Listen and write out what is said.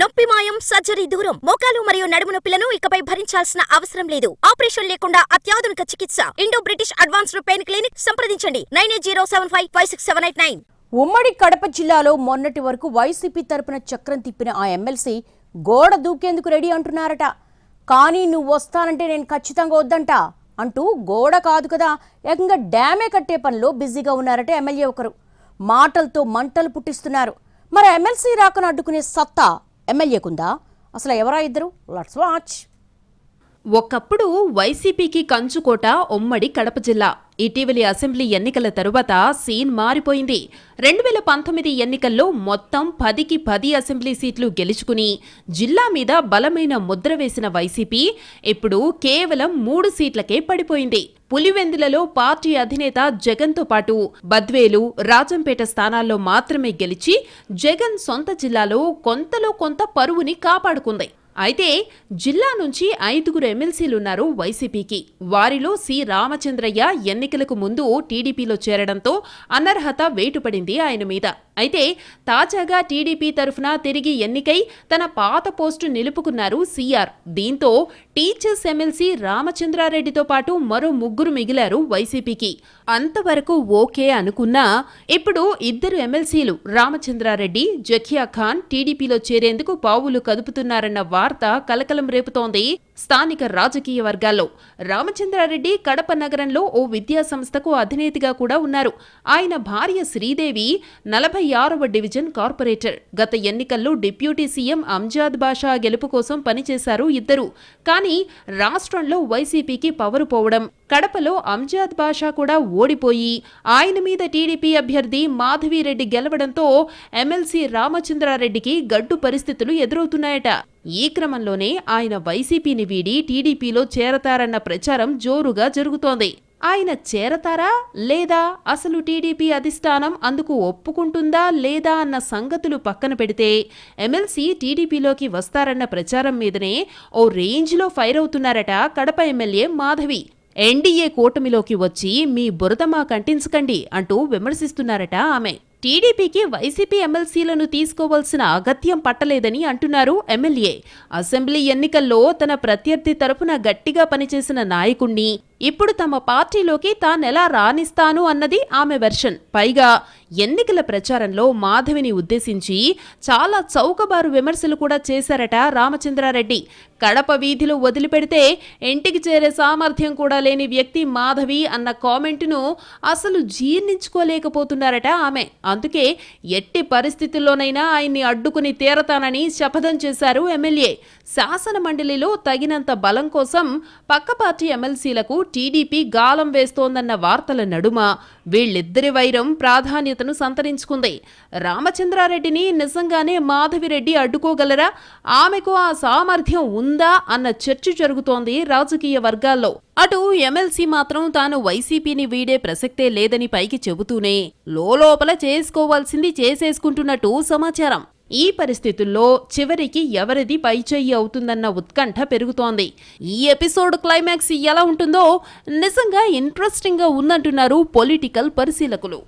నొప్పి మాయం సర్జరీ దూరం. మోకాలు మరియు నడుము నొప్పులను ఇకపై భరించాల్సిన అవసరం లేదు. ఆపరేషన్ లేకుండా అత్యాధునిక చికిత్స. Indo British advanced pain clinic సంప్రదించండి. Nine eight zero seven five five six seven eight nine. ఉమ్మడి కడప జిల్లాలో మొన్నటి వరకు వైసీపీ తరపున చక్రం తిప్పిన ఆ ఎమ్మెల్సీ గోడ దూకేందుకు రెడీ అంటున్నారట. కానీ నువ్వు వస్తానంటే నేను ఖచ్చితంగా వద్దంట అంటూ గోడ కాదు కదా ఏకంగా డ్యామే కట్టే పనిలో బిజీగా ఉన్నారట ఎమ్మెల్యే ఒకరు. మాటలతో మంటలు పుట్టిస్తున్నారు. మరి ఎమ్మెల్సీ రాకను అడ్డుకునే సత్తా ఎమ్మెల్యేకుందా అసలు ఎవరా ఇద్దరు? లట్స్ వాచ్ ఒకప్పుడు వైసీపీకి కంచుకోట ఉమ్మడి కడప జిల్లా. ఇటీవలి అసెంబ్లీ ఎన్నికల తరువాత సీన్ మారిపోయింది. రెండు వేల పంతొమ్మిది ఎన్నికల్లో మొత్తం పదికి పది అసెంబ్లీ సీట్లు గెలుచుకుని జిల్లా మీద బలమైన ముద్ర వేసిన వైసీపీ ఇప్పుడు కేవలం మూడు సీట్లకే పడిపోయింది. పులివెందులలో పార్టీ అధినేత జగన్తో పాటు బద్వేలు రాజంపేట స్థానాల్లో మాత్రమే గెలిచి జగన్ సొంత జిల్లాలో కొంతలో కొంత పరువుని కాపాడుకుంది. అయితే జిల్లా నుంచి ఐదుగురు ఎమ్మెల్సీలున్నారు వైసీపీకి. వారిలో సి రామచంద్రయ్య ఎన్నికలకు ముందు టీడీపీలో చేరడంతో అనర్హత వేటుపడింది ఆయన మీద. అయితే తాజాగా టీడీపీ తరఫున తిరిగి ఎన్నికై తన పాత పోస్టు నిలుపుకున్నారు సీఆర్. దీంతో టీచర్స్ ఎమ్మెల్సీ రామచంద్రారెడ్డితో పాటు మరో ముగ్గురు మిగిలారు వైసీపీకి. అంతవరకు ఓకే అనుకున్నా ఇప్పుడు ఇద్దరు ఎమ్మెల్సీలు రామచంద్రారెడ్డి జఖియా ఖాన్ టీడీపీలో చేరేందుకు పావులు కదుపుతున్నారన్న వార్త కలకలం రేపుతోంది. స్థానిక రాజకీయ వర్గాల్లో. రామచంద్రారెడ్డి కడప నగరంలో ఓ విద్యా సంస్థకు అధినేతిగా కూడా ఉన్నారు. ఆయన భార్య శ్రీదేవి నలభై ఆరవ డివిజన్ కార్పొరేటర్. గత ఎన్నికల్లో డిప్యూటీ సీఎం అంజాద్ బాషా గెలుపు కోసం పనిచేశారు ఇద్దరు. కానీ రాష్ట్రంలో వైసీపీకి పవరు పోవడం కడపలో అంజాద్ బాషా కూడా ఓడిపోయి ఆయన మీద టీడీపీ అభ్యర్థి మాధవిరెడ్డి గెలవడంతో ఎమ్మెల్సీ రామచంద్రారెడ్డికి గడ్డు పరిస్థితులు ఎదురవుతున్నాయట. ఈ క్రమంలోనే ఆయన వైసీపీని వీడి టీడీపీలో చేరతారన్న ప్రచారం జోరుగా జరుగుతోంది. ఆయన చేరతారా లేదా? అసలు టీడీపీ అధిష్టానం అందుకు ఒప్పుకుంటుందా లేదా అన్న సంగతులు పక్కన పెడితే ఎమ్మెల్సీ టీడీపీలోకి వస్తారన్న ప్రచారం మీదనే ఓ రేంజ్లో ఫైర్ అవుతున్నారట కడప ఎమ్మెల్యే మాధవి. ఎన్డీఏ కూటమిలోకి వచ్చి మీ బురద మా కంటించకండి అంటూ విమర్శిస్తున్నారట ఆమె. టీడీపీకి వైసీపీ ఎమ్మెల్సీలను తీసుకోవాల్సిన అగత్యం పట్టలేదని అంటున్నారు ఎమ్మెల్యే. అసెంబ్లీ ఎన్నికల్లో తన ప్రత్యర్థి తరపున గట్టిగా పనిచేసిన నాయకుణ్ణి ఇప్పుడు తమ పార్టీలోకి తానెలా రాణిస్తాను అన్నది ఆమె వెర్షన్. పైగా ఎన్నికల ప్రచారంలో మాధవిని ఉద్దేశించి చాలా చౌకబారు విమర్శలు కూడా చేశారట రామచంద్రారెడ్డి. కడప వీధిలో వదిలిపెడితే ఇంటికి చేరే సామర్థ్యం కూడా లేని వ్యక్తి మాధవి అన్న కామెంటును అసలు జీర్ణించుకోలేకపోతున్నారట ఆమె. అందుకే ఎట్టి పరిస్థితుల్లోనైనా ఆయన్ని అడ్డుకుని తీరతానని శపథం చేశారు ఎమ్మెల్యే. శాసన మండలిలో తగినంత బలం కోసం పక్క పార్టీ ఎమ్మెల్సీలకు టీడీపీ గాలం వేస్తోందన్న వార్తల నడుమ వీళ్ళిద్దరి వైరం ప్రాధాన్యతను సంతరించుకుంది. రామచంద్రారెడ్డిని నిజంగానే మాధవిరెడ్డి అడ్డుకోగలరా? ఆమెకు ఆ సామర్థ్యం ఉందా? అన్న చర్చ జరుగుతోంది రాజకీయ వర్గాల్లో. అటు ఎమ్మెల్సీ మాత్రం తాను వైసీపీని వీడే ప్రసక్తే లేదని పైకి చెబుతూనే లోపల చేసుకోవాల్సింది చేసేసుకుంటున్నట్టు సమాచారం. ఈ పరిస్థితుల్లో చివరికి ఎవరిది పైచెయ్యి అవుతుందన్న ఉత్కంఠ పెరుగుతోంది. ఈ ఎపిసోడ్ క్లైమాక్స్ ఎలా ఉంటుందో నిజంగా ఇంట్రెస్టింగ్గా ఉందంటున్నారు పొలిటికల్ పరిశీలకులు.